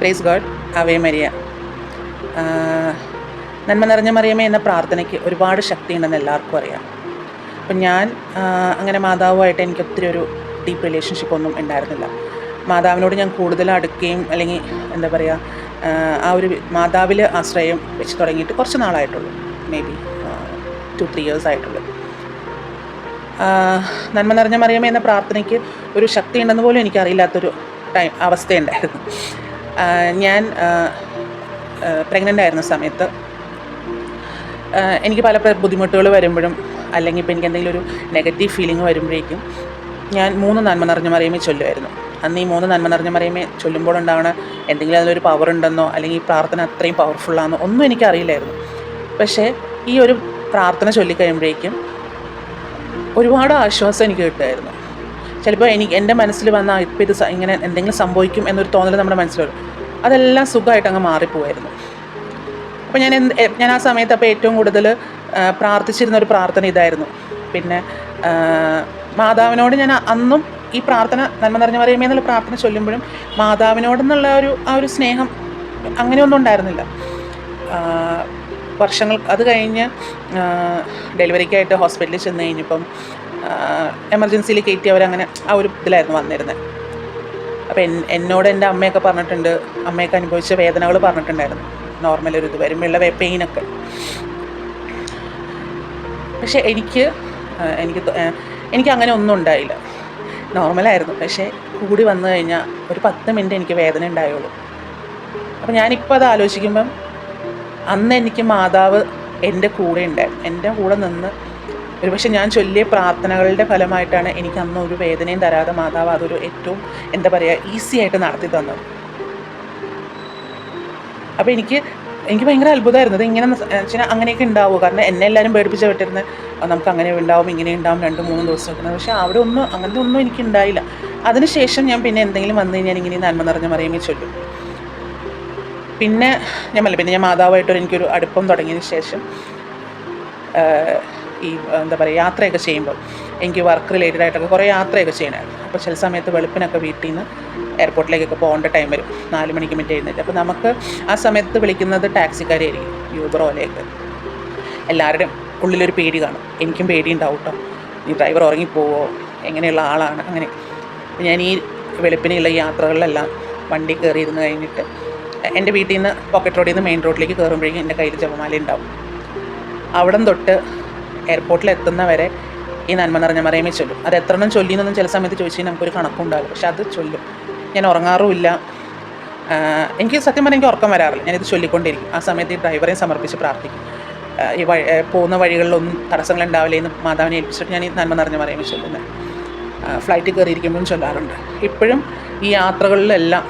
Praise God away Maria. നന്മ നിറഞ്ഞ മറിയമേ എന്ന പ്രാർത്ഥനയ്ക്ക് ഒരുപാട് ശക്തിയുണ്ടെന്ന് എല്ലാവർക്കും അറിയാം. അപ്പം ഞാൻ അങ്ങനെ മാതാവുമായിട്ട് എനിക്ക് ഒത്തിരി ഒരു ഡീപ്പ് റിലേഷൻഷിപ്പ് ഒന്നും ഉണ്ടായിരുന്നില്ല. മാതാവിനോട് ഞാൻ കൂടുതൽ അടുക്കുകയും അല്ലെങ്കിൽ എന്താ പറയുക ആ, ഒരു മാതാവിൽ ആശ്രയം വെച്ച് തുടങ്ങിയിട്ട് കുറച്ച് നാളായിട്ടുള്ളൂ. May be two three years ആയിട്ടുള്ളൂ. നന്മ നിറഞ്ഞ മറിയമേ എന്ന പ്രാർത്ഥനയ്ക്ക് ഒരു ശക്തി ഉണ്ടെന്ന് പോലും എനിക്കറിയില്ലാത്തൊരു ടൈം അവസ്ഥയുണ്ടായിരുന്നു ഞാൻ പ്രഗ്നന്റ് ആയിരുന്ന സമയത്ത് എനിക്ക് പല ബുദ്ധിമുട്ടുകൾ വരുമ്പോഴും അല്ലെങ്കിൽ ഇപ്പോൾ എനിക്ക് എന്തെങ്കിലും ഒരു നെഗറ്റീവ് ഫീലിംഗ് വരുമ്പോഴേക്കും ഞാൻ മൂന്ന് നന്മ നിറഞ്ഞ മറിയമേ ചൊല്ലുമായിരുന്നു അന്ന് ഈ മൂന്ന് നന്മ നിറഞ്ഞ മറിയമേ ചൊല്ലുമ്പോൾ ഉണ്ടാവണ എന്തെങ്കിലും അതിലൊരു പവർ ഉണ്ടെന്നോ അല്ലെങ്കിൽ ഈ പ്രാർത്ഥന അത്രയും പവർഫുള്ളാണെന്നോ ഒന്നും എനിക്കറിയില്ലായിരുന്നു. പക്ഷേ ഈ ഒരു പ്രാർത്ഥന ചൊല്ലിക്കഴിയുമ്പോഴേക്കും ഒരുപാട് ആശ്വാസം എനിക്ക് കിട്ടുമായിരുന്നു. ചിലപ്പോൾ എനിക്ക് എന്റെ മനസ്സിൽ വന്ന ഇപ്പോൾ ഇത് ഇങ്ങനെ എന്തെങ്കിലും സംഭവിക്കും എന്നൊരു തോന്നൽ നമ്മുടെ മനസ്സിൽ വരും അതെല്ലാം സുഖമായിട്ട് അങ്ങ് മാറിപ്പോവായിരുന്നു. അപ്പോൾ ഞാൻ എന്ത് ഞാൻ ആ സമയത്ത് അപ്പോൾ ഏറ്റവും കൂടുതൽ പ്രാർത്ഥിച്ചിരുന്ന ഒരു പ്രാർത്ഥന ഇതായിരുന്നു. പിന്നെ മാതാവിനോട് ഞാൻ അന്നും ഈ പ്രാർത്ഥന നന്മ നിറഞ്ഞ പറയുമേ എന്നുള്ള പ്രാർത്ഥന ചൊല്ലുമ്പോഴും മാതാവിനോടെന്നുള്ള ഒരു ആ ഒരു സ്നേഹം അങ്ങനെയൊന്നും ഉണ്ടായിരുന്നില്ല. വർഷങ്ങൾ അത് കഴിഞ്ഞ് ഡെലിവറിക്കായിട്ട് ഹോസ്പിറ്റലിൽ ചെന്ന് കഴിഞ്ഞപ്പം എമർജൻസിയിൽ കയറ്റി അവരങ്ങനെ ആ ഒരു ഇതിലായിരുന്നു വന്നിരുന്നത് അപ്പോൾ എന്നോട് എന്റെ അമ്മയൊക്കെ പറഞ്ഞിട്ടുണ്ട്. അമ്മയൊക്കെ അനുഭവിച്ച വേദനകൾ പറഞ്ഞിട്ടുണ്ടായിരുന്നു. നോർമൽ ഒരു ഇത് വരുമ്പോഴുള്ള പെയിനൊക്കെ പക്ഷേ എനിക്ക് എനിക്ക് എനിക്ക് അങ്ങനെ ഒന്നും ഉണ്ടായില്ല. നോർമലായിരുന്നു പക്ഷേ കൂടി വന്നു കഴിഞ്ഞാൽ ഒരു പത്ത് മിനിറ്റ് എനിക്ക് വേദന ഉണ്ടായുള്ളൂ. അപ്പോൾ ഞാനിപ്പോൾ അത് ആലോചിക്കുമ്പം അന്ന് എനിക്ക് മാതാവ് എന്റെ കൂടെ ഉണ്ടായിരുന്നു. എന്റെ കൂടെ നിന്ന് ഒരുപക്ഷെ ഞാൻ ചൊല്ലിയ പ്രാർത്ഥനകളുടെ ഫലമായിട്ടാണ് എനിക്ക് അന്ന് ഒരു വേദനയും തരാതെ മാതാവ് അതൊരു ഏറ്റവും എന്താ പറയുക ഈസി ആയിട്ട് നടത്തി തന്നത്. അപ്പോൾ എനിക്ക് എനിക്ക് ഭയങ്കര അത്ഭുതമായിരുന്നു. ഇത് ഇങ്ങനെ വെച്ചാൽ അങ്ങനെയൊക്കെ ഉണ്ടാവുമോ? കാരണം എന്നെ എല്ലാവരും പേടിപ്പിച്ച് വിട്ടിരുന്ന് നമുക്ക് അങ്ങനെ ഉണ്ടാവും ഇങ്ങനെ ഉണ്ടാവും രണ്ട് മൂന്ന് ദിവസം വെക്കുന്നത് പക്ഷേ അവിടെ ഒന്നും അങ്ങനത്തെ ഒന്നും എനിക്ക് ഉണ്ടായില്ല. അതിനുശേഷം ഞാൻ പിന്നെ എന്തെങ്കിലും വന്നു കഴിഞ്ഞാൽ ഇങ്ങനെ നന്മ നിറഞ്ഞ മറിയമേ ചൊല്ലും. പിന്നെ ഞാൻ പിന്നെ ഞാൻ മാതാവായിട്ടൊരു എനിക്കൊരു അടുപ്പം തുടങ്ങിയതിന് ശേഷം ഈ എന്താ പറയുക യാത്രയൊക്കെ ചെയ്യുമ്പോൾ എനിക്ക് വർക്ക് റിലേറ്റഡ് ആയിട്ടൊക്കെ കുറേ യാത്രയൊക്കെ ചെയ്യണമായിരുന്നു. അപ്പോൾ ചില സമയത്ത് വെളുപ്പിനൊക്കെ വീട്ടിൽ നിന്ന് എയർപോർട്ടിലേക്കൊക്കെ പോകേണ്ട ടൈം വരും. നാല് മണിക്ക് മിനിറ്റ് എഴുന്നേറ്റ്. അപ്പോൾ നമുക്ക് ആ സമയത്ത് വിളിക്കുന്നത് ടാക്സിക്കാരെയായിരിക്കും യൂബർ ഓലയൊക്കെ എല്ലാവരുടെയും ഉള്ളിലൊരു പേടി കാണും. എനിക്കും പേടി ഉണ്ടാവും കേട്ടോ ഈ ഡ്രൈവർ ഉറങ്ങിപ്പോവോ എങ്ങനെയുള്ള ആളാണ്? അങ്ങനെ. ഞാൻ ഈ വെളുപ്പിനുള്ള ഈ യാത്രകളിലെല്ലാം വണ്ടി കയറി ഇരുന്ന് കഴിഞ്ഞിട്ട് എന്റെ വീട്ടിൽ നിന്ന് പോക്കറ്റ് റോഡിൽ നിന്ന് മെയിൻ റോഡിലേക്ക് കയറുമ്പോഴേക്കും എന്റെ കയ്യിൽ ജപമാല ഉണ്ടാവും. അവിടം തൊട്ട് എയർപോർട്ടിൽ എത്തുന്നവരെ ഈ നന്മ നിറഞ്ഞ മറിയമേ ചൊല്ലും. അത് എത്ര എണ്ണം ചൊല്ലി എന്നൊന്നും ചില സമയത്ത് ചോദിച്ചു കഴിഞ്ഞാൽ നമുക്കൊരു കണക്കുണ്ടാവില്ല. പക്ഷെ അത് ചൊല്ലും. ഞാൻ ഉറങ്ങാറുമില്ല. എനിക്ക് സത്യം പറഞ്ഞാൽ എനിക്ക് ഉറക്കം വരാറില്ല. ഞാനിത് ചൊല്ലിക്കൊണ്ടിരിക്കും. ആ സമയത്ത് ഈ ഡ്രൈവറെ സമർപ്പിച്ച് പ്രാർത്ഥിക്കും. ഈ വഴി പോകുന്ന വഴികളിലൊന്നും തടസ്സങ്ങൾ ഉണ്ടാവില്ല എന്ന് മാതാവിനെ ഏൽപ്പിച്ചിട്ട് ഞാൻ ഈ നന്മ നിറഞ്ഞ മറിയമേ ചൊല്ലുന്നത്. ഫ്ലൈറ്റിൽ കയറിയിരിക്കുമ്പോഴും ചൊല്ലാറുണ്ട്. ഇപ്പോഴും ഈ യാത്രകളിലെല്ലാം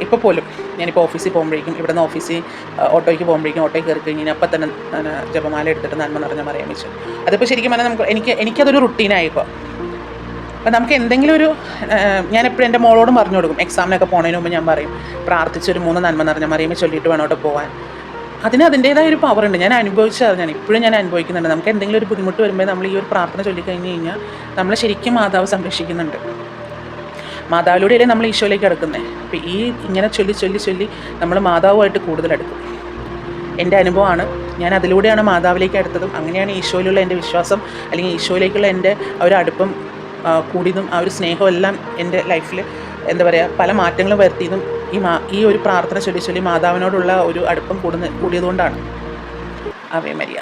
ഇപ്പോൾ പോലും ഞാനിപ്പോൾ ഓഫീസിൽ പോകുമ്പോഴേക്കും ഇവിടെ നിന്ന് ഓഫീസിൽ ഓട്ടോയ്ക്ക് പോകുമ്പോഴേക്കും ഓട്ടോയിൽ കയറി കഴിഞ്ഞാൽ അപ്പം തന്നെ ജപമാല എടുത്തിട്ട് നന്മ നിറഞ്ഞ പറയാൻ വെച്ചു. അതിപ്പോൾ ശരിക്കും പറഞ്ഞാൽ നമുക്ക് എനിക്ക് എനിക്കതൊരു റുട്ടീനായിപ്പോൾ അപ്പം നമുക്ക് എന്തെങ്കിലും ഒരു ഞാൻ എപ്പോഴും എന്റെ മോളോടും പറഞ്ഞു കൊടുക്കും എക്സാമിനൊക്കെ പോണതിന് മുമ്പ് ഞാൻ പറയും പ്രാർത്ഥിച്ചൊരു മൂന്ന് നന്മ നിറഞ്ഞ മറിയുമ്പോൾ ചൊല്ലിയിട്ട് വേണം അവിടെ പോകാൻ അതിന് അതിന്റേതായ ഒരു പവർ ഉണ്ട്. ഞാൻ അനുഭവിച്ചത് ഞാൻ ഇപ്പോഴും ഞാൻ അനുഭവിക്കുന്നുണ്ട്. നമുക്ക് എന്തെങ്കിലും ഒരു ബുദ്ധിമുട്ട് വരുമ്പോൾ നമ്മൾ ഈ ഒരു പ്രാർത്ഥന ചൊല്ലിക്കഴിഞ്ഞ് കഴിഞ്ഞാൽ നമ്മളെ ശരിക്കും മാതാവ് സംരക്ഷിക്കുന്നുണ്ട്. മാതാവിലൂടെയല്ലേ നമ്മൾ ഈശോയിലേക്ക് അടുക്കുന്നത് അപ്പോൾ ഈ ഇങ്ങനെ ചൊല്ലി ചൊല്ലി ചൊല്ലി നമ്മൾ മാതാവുമായിട്ട് കൂടുതൽ അടുക്കും. എന്റെ അനുഭവമാണ്. ഞാൻ അതിലൂടെയാണ് മാതാവിലേക്ക് അടുത്തതും. അങ്ങനെയാണ് ഈശോയിലുള്ള എന്റെ വിശ്വാസം. അല്ലെങ്കിൽ ഈശോയിലേക്കുള്ള എന്റെ ആ ഒരു അടുപ്പം കൂടിയതും ആ ഒരു സ്നേഹമെല്ലാം എന്റെ ലൈഫിൽ എന്താ പറയുക പല മാറ്റങ്ങളും വരുത്തിയതും ഈ മാ ഈ ഒരു പ്രാർത്ഥന ചൊല്ലി ചൊല്ലി മാതാവിനോടുള്ള ഒരു അടുപ്പം കൂടുന്ന കൂടിയതുകൊണ്ടാണ്. Away Maria.